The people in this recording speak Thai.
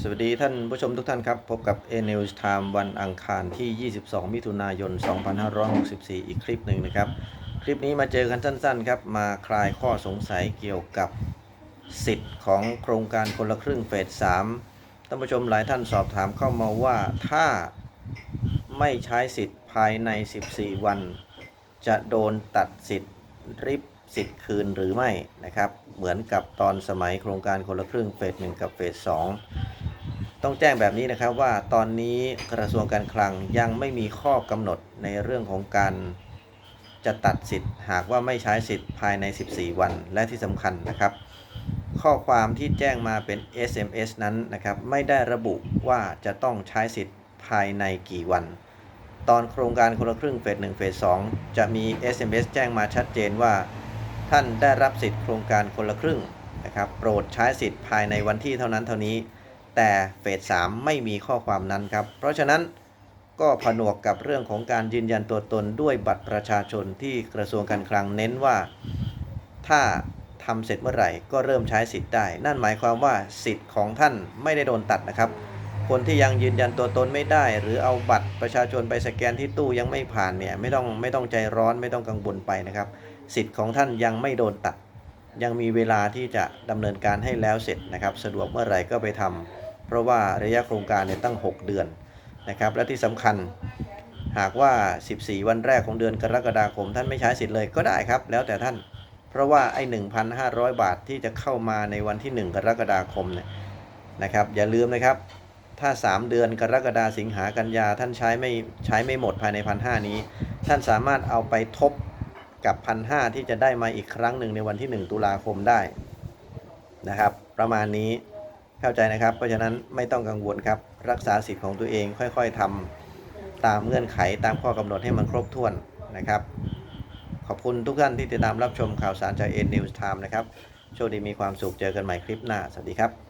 สวัสดีท่านผู้ชมทุกท่านครับ พบกับ A News Time วันอังคารที่ 22 มิถุนายน 2564 อีกคลิปหนึ่งนะครับ คลิปนี้มาเจอกันสั้นๆ ครับ มาคลายข้อสงสัยเกี่ยวกับสิทธิ์ของโครงการคนละครึ่งเฟส 3 ท่านผู้ชมหลายท่านสอบถามเข้ามาว่าถ้าไม่ใช้สิทธิ์ภายใน 14 วัน จะโดนตัดสิทธิ์ริบสิทธิ์คืนหรือไม่นะครับ เหมือนกับตอนสมัยโครงการคนละครึ่งเฟส 1 กับเฟส 2 ต้องแจ้งแบบนี้นะครับว่าตอนนี้กระทรวงการคลังยังไม่มีข้อกำหนดในเรื่องของการจะตัดสิทธิ์ หากว่าไม่ใช้สิทธิ์ภายใน 14 วันและที่สำคัญนะครับ ข้อความที่แจ้งมาเป็น SMS นั้นนะครับ ไม่ได้ระบุว่าจะต้องใช้สิทธิ์ภายในกี่วัน ตอนโครงการคนละครึ่งเฟส1เฟส2จะมี SMS แจ้งมาชัดเจนว่า ท่านได้รับสิทธิ์โครงการคนละครึ่งนะครับ โปรดใช้สิทธิ์ภายในวันที่เท่านั้นเท่านี้ แต่เฟส3ไม่มีข้อความนั้นครับ เพราะฉะนั้นก็ผนวกกับเรื่องของการยืนยันตัวตนด้วยบัตรประชาชนที่กระทรวงการคลังเน้นว่า ถ้าทำเสร็จเมื่อไหร่ก็เริ่มใช้สิทธิ์ได้ นั่นหมายความว่าสิทธิ์ของท่านไม่ได้โดนตัดนะครับ คนที่ยังยืนยันตัวตนไม่ได้ หรือเอาบัตรประชาชนไปสแกนที่ตู้ยังไม่ผ่านเนี่ยไม่ต้องไม่ต้องใจร้อนไม่ต้องกังวลไปนะครับ สิทธิ์ของท่านยังไม่โดนตัด ยังมีเวลาที่จะดำเนินการให้แล้วเสร็จนะครับ สะดวกเมื่อไหร่ก็ไปทำ เพราะว่าระยะโครงการเนี่ยตั้ง 6 เดือนนะครับและที่สำคัญหากว่า 14 วันแรกของเดือนกรกฎาคม ท่านไม่ใช้สิทธิ์เลยก็ได้ครับ แล้วแต่ท่าน เพราะว่าไอ้1,500 บาทที่จะเข้ามาในวันที่ 1 กรกฎาคมเนี่ยนะครับอย่าลืมนะครับ ถ้า 3 เดือนกรกฎาสิงหากันยาท่านใช้ไม่ใช้ไม่หมดภายในพันหนี้ ท่านสามารถเอาไปทบกับพันหที่จะได้มาอีกครั้งหนึ่งในวันที่ 1 ตุลาคมได้นะครับ ประมาณนี้ เข้าใจนะครับ เพราะฉะนั้นไม่ต้องกังวลครับ รักษาสิทธิ์ของตัวเองค่อยๆทำตามเงื่อนไขตามข้อกำหนดให้มันครบถ้วนนะครับ ขอบคุณทุกท่านที่ติดตามรับชมข่าวสารจากเอ็นนิวส์ไทม์นะครับ โชคดีมีความสุขเจอกันใหม่คลิปหน้า สวัสดีครับ